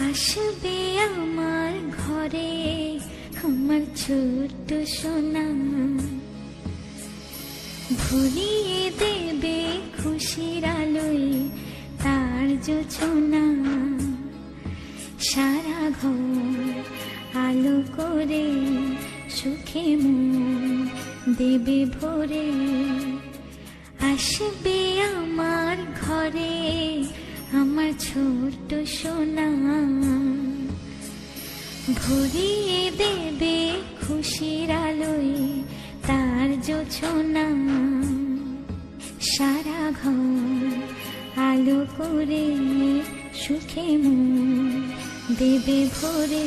আসবে আমার ঘরে আমার ছোট্ট সোনা। ভুলিয়ে দেবে খুশির আলোয় তার যোচনা সারা ঘর আলো করে সুখে দেবে ভরে। আসবে আমার ঘরে আমার ছোট্ট সোনা। ভরিয়ে দেবে খুশির আলোয় তার যোছনা। সারা ঘর আলো করে সুখে মন দেবে ভরে।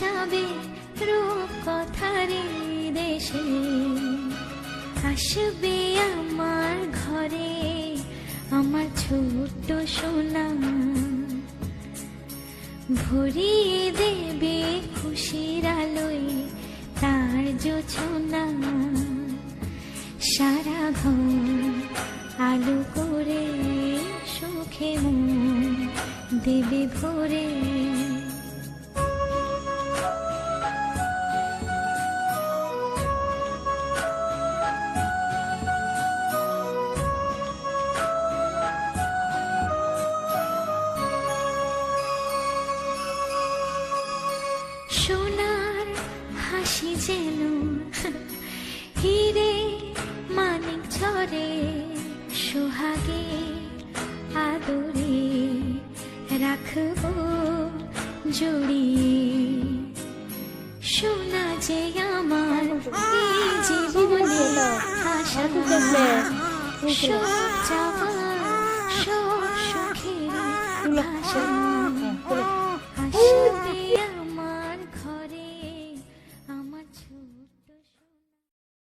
যাবে রূপ কথারে দেশে আসবে আমার ঘরে আমার ছোট্ট সোনা। ভরিয়ে দেবে খুশির আলোয় তার যোছনা। সারা ঘর আলো করে সুখে মন দেবে ভরে। যেন হিরে মানিক ঝরে সোহাগে আদরে রাখব জড়িয়ে সোনা যে আমার জীবনে আশা সব চাওয়া